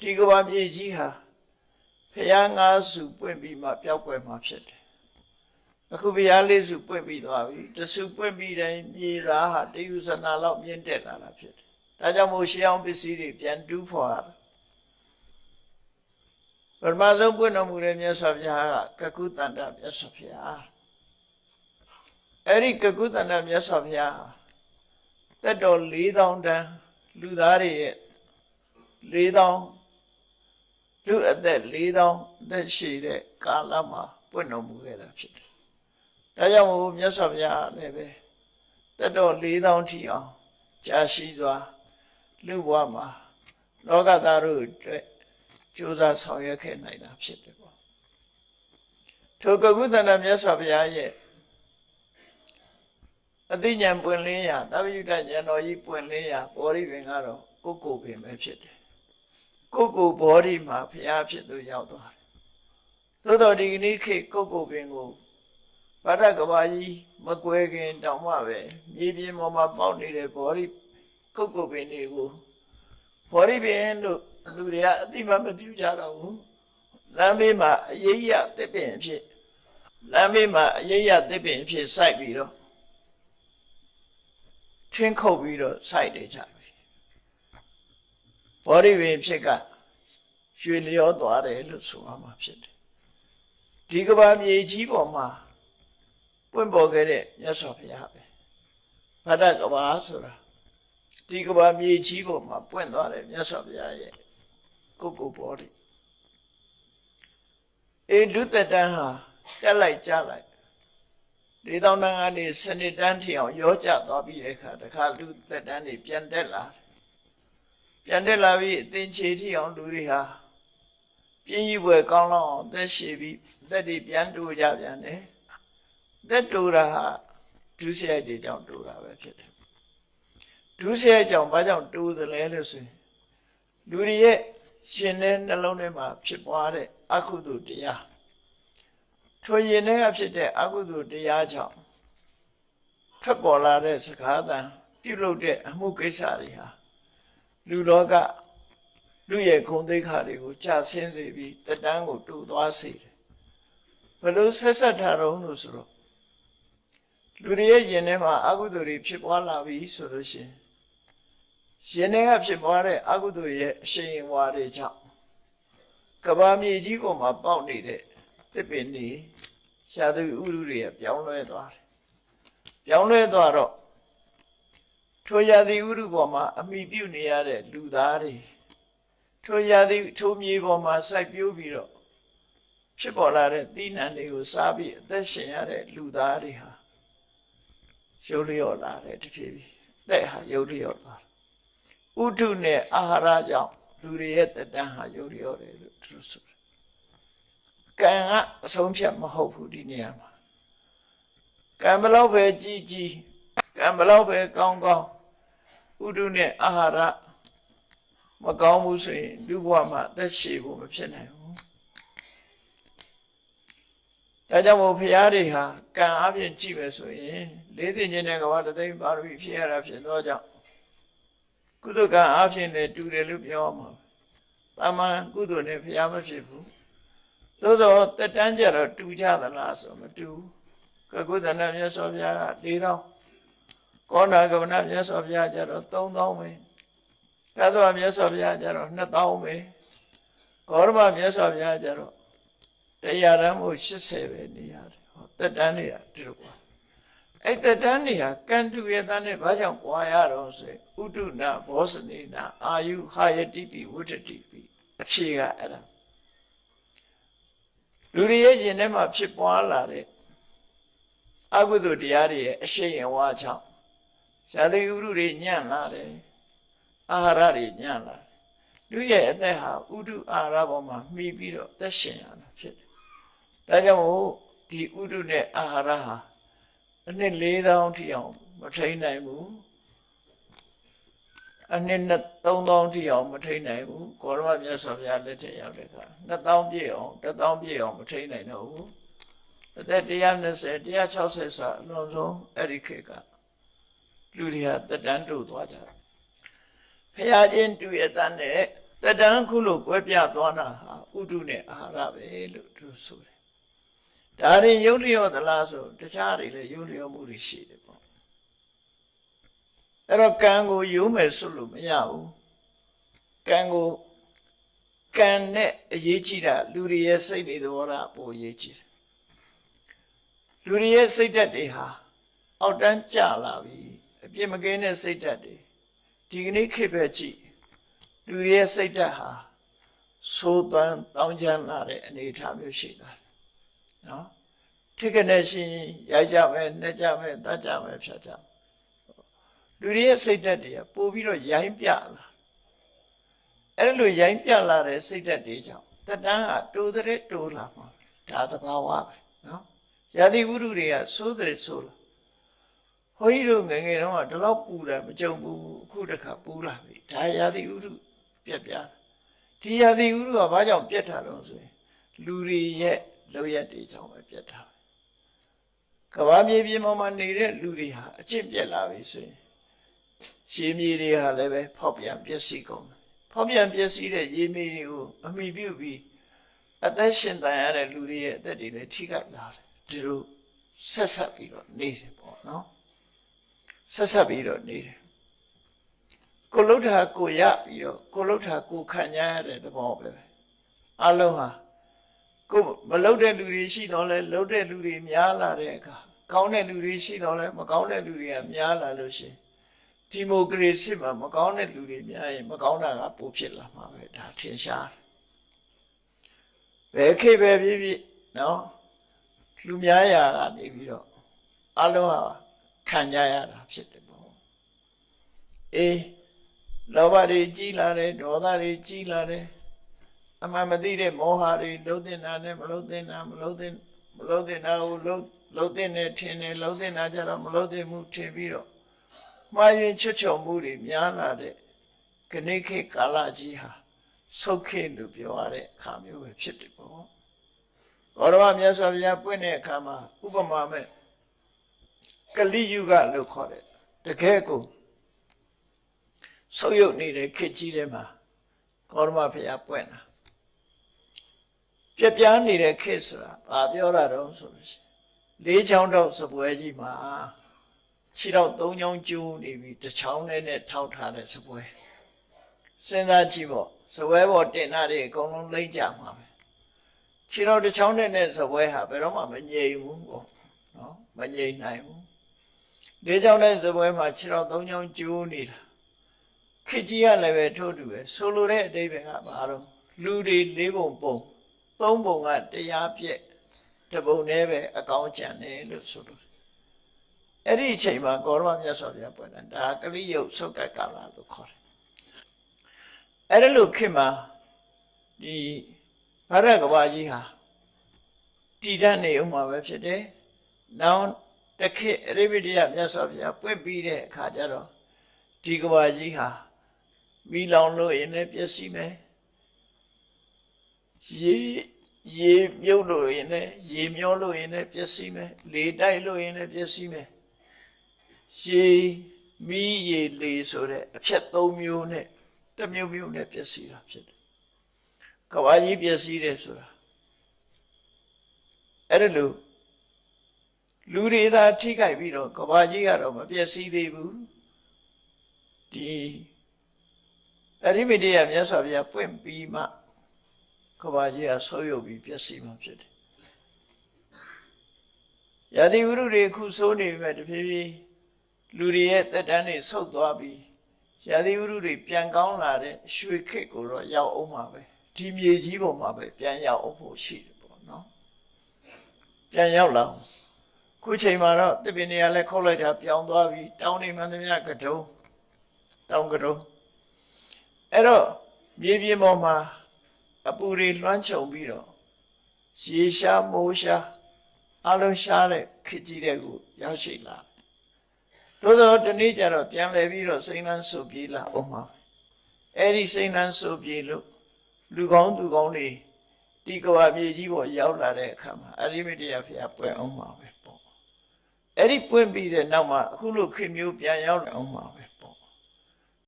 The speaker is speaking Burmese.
ဒီကဘာမြေကြီးဟာဖျားငါးစုပွင့်ပြီးမှပျောက်ကွယ်မှာဖြစ်တယ်အခုဖျားလေးစုပွင့်ပြီးသွားပြီတစုပွင့်ပြီးတိုင်းမြေသားဟာတယူဇနာလောက်မြင့်တက်လာတာဖြစ်တယ်ဒါကြောင့်မို့ရှေးအောင်ပစ္စည်းတွေပြန်တူးဖော်ရတယ်ပထမဆုံးပွင့်တော်မူတဲ့မြတ်စွာဘုရားကကကုတန္တမြတ်စွာဘုရားအဲ့ဒီကကုတန္တမြတ်စွာဘုရားတက်တော်4000တန်းလူသားတွေရဲ့4000 လူအသက်4000အသက်ရှိတဲ့ကာလမှာပွင့်တော်မူခဲ့တာဖြစ်တယ်။ဒါကြောင့်မို့မြတ်စွာဘုရားလည်းပဲတက်တော်4000ထီအောင်ကြာရှိစွာလူဘဝမှာလောကသားတို့အတွက်ကြိုးစားဆောင်ရွက်ခဲ့နိုင်တာဖြစ်တယ်ပေါ့။ထိုကကုသနာမြတ်စွာဘုရားရဲ့အသိဉာဏ်ပွင့်လင်းရာသဗ္ဗယုတဉာဏ်တော်ကြီးပွင့်လင်းရာဘောရိပင်ကတော့ကိုယ်ကိုယ်ပင်ပဲဖြစ်တယ် ကိုယ်ကိုယ်ဘောရိမှာဘုရားဖြစ်သူရောက်သွားတယ်သို့တော်ဒီကနေ့ခေတ်ကိုယ်ကိုယ်ပင်ကိုဗဒ္ဒကဘာကြီးမကွဲခင်တောင်မှပဲမြေပြင်ပေါ်မှာပေါက်နေတဲ့ဘောရိကိုယ်ကိုယ်ပင်တွေကိုဘောရိပင်လို့လူတွေကအတိမမပြုကြတော့ဘူးလမ်းဘေးမှာအရေးရတစ်ပင်ဖြစ်လမ်းဘေးမှာအရေးရတစ်ပင်ဖြစ်စိုက်ပြီးတော့ထင်းခုတ်ပြီးတော့စိုက်နေကြပြီ ဘောရိပင်ဖြစ်ကရွှေလျောသွားတယ်လို့ဆိုရမှာဖြစ်တယ်ဒီကဘာမြေကြီးပေါ်မှာပွင့်ပေါ်ခဲ့တဲ့မြတ်စွာဘုရားပဲဗဒ္ဒကဘာဆိုတာဒီကဘာမြေကြီးပေါ်မှာပွင့်သွားတဲ့မြတ်စွာဘုရားရဲ့ကိုကိုဘောရိအေလူသက်တန်းဟာတက်လိုက်ကြလိုက်၄တောင်းတန်းကနေစနစ်တန်းထီအောင်ရောကြသွားပြီးတဲ့အခါတခါလူသက်တန်းတွေပြန်တက်လာတယ် ပြန်တက်လာပြီးအသင်ချေထီအောင်လူတွေဟာပြင်းကြီးပွဲကောင်းလောက်အောင်သက်ရှည်ပြီးသက်တွေပြန်တူကြပြန်တယ်သက်တူတာဟာဒုစရိုက်တွေကြောင့်တူတာပဲဖြစ်တယ်ဒုစရိုက်ကြောင့်ဘာကြောင့်တူသလဲလို့ဆိုရင်လူတွေရဲ့ရှင်တဲ့နှလုံးထဲမှာဖြစ်ပွားတဲ့အကုသိုလ်တရားထိုရင်ထဲကဖြစ်တဲ့အကုသိုလ်တရားကြောင့်ထွက်ပေါ်လာတဲ့စကားသံပြုလုပ်တဲ့အမှုကိစ္စတွေဟာ လူလောကလူရဲ့ဂုဏ်သိက္ခာတွေကိုကြာဆင်းစေပြီးတတန်းကိုတူသွားစေတယ်ဘယ်လိုဆက်ဆက်ထားတော့လို့ဆိုတော့လူတွေရဲ့ရင်ထဲမှာအကုသိုလ်တွေဖြစ်ပွားလာပြီဆိုလို့ရှိရင်ရင်ထဲကဖြစ်ပွားတဲ့အကုသိုလ်ရဲ့အရှိန်အဝါတွေကြောင့်ကဘာမြေကြီးပေါ်မှာပေါက်နေတဲ့တစ်ပင်တွေရှားသူဥရုတွေပြောင်းလဲသွားတယ်ပြောင်းလဲသွားတော့ ထိုရာသီဥရုပေါ်မှာအမိပြုနေရတဲ့လူသားတွေထိုရာသီထိုမြေပေါ်မှာစိုက်ပျိုးပြီးတော့ဖြစ်ပေါ်လာတဲ့သီးနှံတွေကိုစားပြီးအသက်ရှင်ရတဲ့လူသားတွေဟာရုပ်လျော့လာတယ်တဖြည်းဖြည်းတဲ့ဟာရုပ်လျော့သွားဥဒုနဲ့အာဟာရကြောင့်လူတွေရဲ့တတန်းဟာရုပ်လျော့တယ်လို့သူဆိုတယ်ကံကအဆုံးဖြတ်မဟုတ်ဘူးဒီနေရာမှာကံဘလောက်ပဲကြီးကြီးကံဘလောက်ပဲကောင်းကောင်း ဥဒုနဲ့အာဟာရမကောင်းဘူးဆိုရင်လူဘဝမှာသက်ရှည်ဖို့မဖြစ်နိုင်ဘူးဒါကြောင့်မို့ဖရာတွေဟာကံအပြင်ကြည့်မယ်ဆိုရင်လေးသိခြင်းတဲ့ကဘာတသိမ့်ပါရမီဖြစ်ရတာဖြစ်သောကြောင့်ကုသကံအပြင်လည်းတူတယ်လို့ပြောမှာတာမန်ကုသိုလ်နဲ့ဖရာမဖြစ်ဘူးသို့တော့တက်တန်းကြတော့တူကြသလားဆိုမတူကကုသနာမြတ်စွာဘုရားက၄000 ကောနာကဗနာမြတ်စွာဘုရားကျတော့3000ပဲကသဗမြတ်စွာဘုရားကျတော့2000ပဲဂေါရမမြတ်စွာဘုရားကျတော့တရားရမ်းမှု80ပဲနေရတယ်ဟောတက်တန်းတွေကဒီလိုကွာအဲ့တက်တန်းတွေကကန္တုယတန်းနဲ့ဘာကြောင့်ကွာရတော့ဆိုဥဒုနာဘောဇနေနာအာယုဟာယတိပိဝဋ္ဌတိပိအဖြေကအဲ့ဒါလူတွေရဲ့ရင်ထဲမှာဖြစ်ပွားလာတဲ့အကုသိုလ်တရားတွေရဲ့အရှိန်အဝါကြောင့် ရှားသိဥရုတွေညံ့လာတယ်အာဟာရတွေညံ့လာတယ်လူရဲ့အသက်ဟာဥဒုအာဟာရပေါ်မှာမှီပြီးတော့သက်ရှင်ရတာဖြစ်တယ်ဒါကြောင့်မို့ဒီဥဒုနဲ့အာဟာရဟာအနှစ်4000ထိအောင်မထိန်နိုင်ဘူးအနှစ်3000ထိအောင်မထိန်နိုင်ဘူးကောရမမြတ်စွာဘုရားလက်ထက်ရောက်တဲ့အခါ2000ပြည့်အောင်1000ပြည့်အောင်မထိန်နိုင်တော့ဘူးအသက်120 160ဆိုအလုံးစုံအဲ့ဒီခေတ်က လူတွေဟာတက်တန်းတို့သွားကြတယ်ဖရာချင်းတူရတဲ့နဲ့တတန်းခုလို့ကွဲပြားသွားတာဟာဥဒုနဲ့အာဟာရပဲလို့သူဆိုတယ်ဒါရင်ယုတ်လျော့သလားဆိုတခြားတွေလည်းယုတ်လျော့မှုတွေရှိတယ်ပေါ့အဲ့တော့ကံကိုယုံမယ်ဆိုလို့မရဘူးကံကိုကံနဲ့အရေးကြီးတာလူတွေရဲ့စိတ်တွေသဘောထားပိုအရေးကြီးတယ်လူတွေရဲ့စိတ်ဓာတ်တွေဟာအောက်တန်းကျလာပြီအ ပြစ်မကင်းတဲ့စိတ်ဓာတ်တွေဒီကနေ့ခေတ်ပဲကြည့်လူတွေရဲ့စိတ်ဓာတ်ဟာသိုးသွမ်းတောင်းချမ်းလာတဲ့အနေအထားမျိုးရှိလာတယ်နော်ထိကနေရှင်ရိုက်ကြမယ်နှက်ကြမယ်တတ်ကြမယ်ဖြတ်ကြမယ်လူတွေရဲ့စိတ်ဓာတ်တွေကပို့ပြီးတော့ရိုင်းပြလာအဲ့လိုရိုင်းပြလာတဲ့စိတ်ဓာတ်တွေကြောင့်တတန်းကတိုးတဲ့တိုးလာမှာဒါသဘာဝပဲနော်ယာတိဝုဒ္ဓတွေကစိုးတဲ့ဆိုးလာ ခွန်ကြီးတို့ငယ်ငယ်တုန်းကဒီလောက်ပူတာမကြုံဘူးအခုတခါပူလာပြီဒါရာသီဥတုပြက်ပြားဒီရာသီဥတုကဘာကြောင့်ပြက်တာတော့ဆိုရင်လူတွေရဲ့လောက်ရက်တွေကြောင့်ပဲပြက်တာပဲကဘာမြေပြင်ပေါ်မှာနေတဲ့လူတွေဟာအကျင့်ပြက်လာပြီဆိုရင်ရှည်မြေတွေဟာလည်းပဲဖောက်ပြန်ပျက်စီးကုန်တယ်ဖောက်ပြန်ပျက်စီးတဲ့ရေမြေတွေကိုအမိပြုပြီးအသက်ရှင်တန်ရတဲ့လူတွေရဲ့အသက်တွေလည်းထိခိုက်လာတယ်ဒီလိုဆက်ဆက်ပြီးတော့နေတယ်ပေါ့နော် ဆက်ဆက်ပြီးတော့နေတယ်ကိုလှုပ်တာကိုရပြီးတော့ကိုလှုပ်တာကိုခံရတဲ့သဘောပဲအလုံးဟာကိုမလှုပ်တဲ့လူတွေရှိတော့လဲလှုပ်တဲ့လူတွေများလာတဲ့အခါကောင်းတဲ့လူတွေရှိတော့လဲမကောင်းတဲ့လူတွေကများလာလို့ရှိရင်ဒီမိုကရေစီမှာမကောင်းတဲ့လူတွေများရင်မကောင်းတာကပိုဖြစ်လာမှာပဲဒါထင်ရှားတယ်ဘယ်ခေတ်ပဲဖြစ်ဖြစ်နော်လူများရာကနေပြီးတော့အလုံးဟာ ခံကြရတာဖြစ်တယ်ပေါ့အေးလောဘတွေကြီးလာတယ်ဒေါသတွေကြီးလာတယ်အမှန်မသိတဲ့မောဟတွေလုံးတင်တာနဲ့မလုံးတင်တာမလုံးတင်မလုံးတင်တာကိုလုံးလုံးတင်နေထင်တယ်လုံးတင်တာကြတော့မလုံးတင်မှုထင်ပြီးတော့မှားယွင်းချွတ်ချော်မှုတွေများလာတဲ့ခဏိခေတ်ကာလကြီးဟာဆုတ်ခေတ်လို့ပြောရတဲ့အခါမျိုးပဲဖြစ်တယ်ပေါ့ဘောရမမြတ်စွာဘုရားပွင့်တဲ့အခါမှာဥပမာမဲ့ ကလိယုဂလို့ခေါ်တယ်တကယ်ကိုဆုပ်ယုပ်နေတဲ့ခေတ်ကြီးထဲမှာကောရမဘုရားပွင့်တာပြက်ပြားနေတဲ့ခေတ်ဆိုတာဘာပြောတာတော့ဆိုလို့ရှိရင်လေးချောင်းတော့စပွဲကြီးမှာခြေတော့သုံးချောင်းကျိုးနေပြီတစ်ချောင်းနဲ့နဲ့ထောက်ထားတဲ့စပွဲစဉ်းစားကြည့်ပေါ့စပွဲပေါ်တင်တာတွေအကုန်လုံးလိမ့်ကြမှာပဲခြေတော့တစ်ချောင်းနဲ့နဲ့စပွဲဟာဘယ်တော့မှမငြိမ်ဘူးပေါ့နော်မငြိမ်နိုင်ဘူး လေးချောင်းနဲ့စပွဲမှာခြေတော့သုံးချောင်းကျိုးနေတာခေတ်ကြီးကလည်းပဲထို့တူပဲဆိုလိုတဲ့အတိပ္ပယ်ကဘာတော့လူတွေလေးပုံပုံသုံးပုံကတရားပြည့်တပုံနဲ့ပဲအကောင်းကြံတယ်လို့ဆိုလို့အဲ့ဒီအချိန်မှာကောရမမြတ်စွာဘုရားပွင့်တာဒါကလိယုတ်သုတ်ကကာလလို့ခေါ်တယ်အဲ့ဒါလို့ခင်မှာဒီဗရကဘာကြီးဟာတည်တတ်နေဥမှာပဲဖြစ်တယ်နောက် တစ်ခေတ်အရိပတိယမြတ်စွာဘုရားပွင့်ပြီးတဲ့အခါကျတော့ဒီကဘာကြီးဟာမိလောင်လို့ရင်လည်းပျက်စီးမယ်ရေရေမြုပ်လို့ရင်လည်းရေမျောလို့ရင်လည်းပျက်စီးမယ်လေတိုက်လို့ရင်လည်းပျက်စီးမယ်ရေမီးရေလေဆိုတဲ့အဖြတ်၃မျိုးနဲ့တစ်မျိုးမျိုးနဲ့ပျက်စီးတာဖြစ်တယ်ကဘာကြီးပျက်စီးတယ်ဆိုတာအဲ့ဒါလို့ လူတွေသာထိခိုက်ပြီးတော့ကဘာကြီးကတော့မပျက်စီးသေးဘူးဒီအရိမတေယမြတ်စွာဘုရားပွင့်ပြီးမှကဘာကြီးကဆိုးရုပ်ပြီးပျက်စီးမှဖြစ်တယ်။ယတိဝုရုတွေခုဆိုးနေပြီမဲ့တဖြည်းဖြည်းလူတွေရဲ့တက်တန်းတွေဆုတ်သွားပြီးယတိဝုရုတွေပြန်ကောင်းလာတဲ့ရွှေခေတ်ကိုတော့ရောက်အောင်ပါပဲဒီမြေကြီးပေါ်မှာပဲပြန်ရောက်အောင်ဖို့ရှိတယ်ပေါ့နော်။ပြန်ရောက်လာ ခုချိန်မှာတော့တပင်တွေကလည်းခုတ်လိုက်တာပြောင်းသွားပြီးတောင်းနေမှန်သမျှကတုံးတောင်းကတုံးအဲ့တော့မြေပြင်ပေါ်မှာအပူတွေလွှမ်းခြုံပြီးတော့ရေရှားမိုးရှားအလုံးရှားတဲ့ခကြီးတဲ့ကိုရောက်ရှိလာသို့သောတနေ့ကျတော့ပြန်လဲပြီးတော့စိန်လန်းဆုပ်ပြေးလာအောင်ပါအဲ့ဒီစိန်လန်းဆုပ်ပြေးလို့လူကောင်းသူကောင်းတွေဒီကဘာမြေကြီးပေါ်ရောက်လာတဲ့အခါမှာအရိမတယဖျားပွင့်အောင်ပါပဲပေါ့ အဲ့ဒီပွင့်ပြီးတဲ့နောက်မှာအခုလိုခေမျိုးပြန်ရောက်အောင်ပါပဲ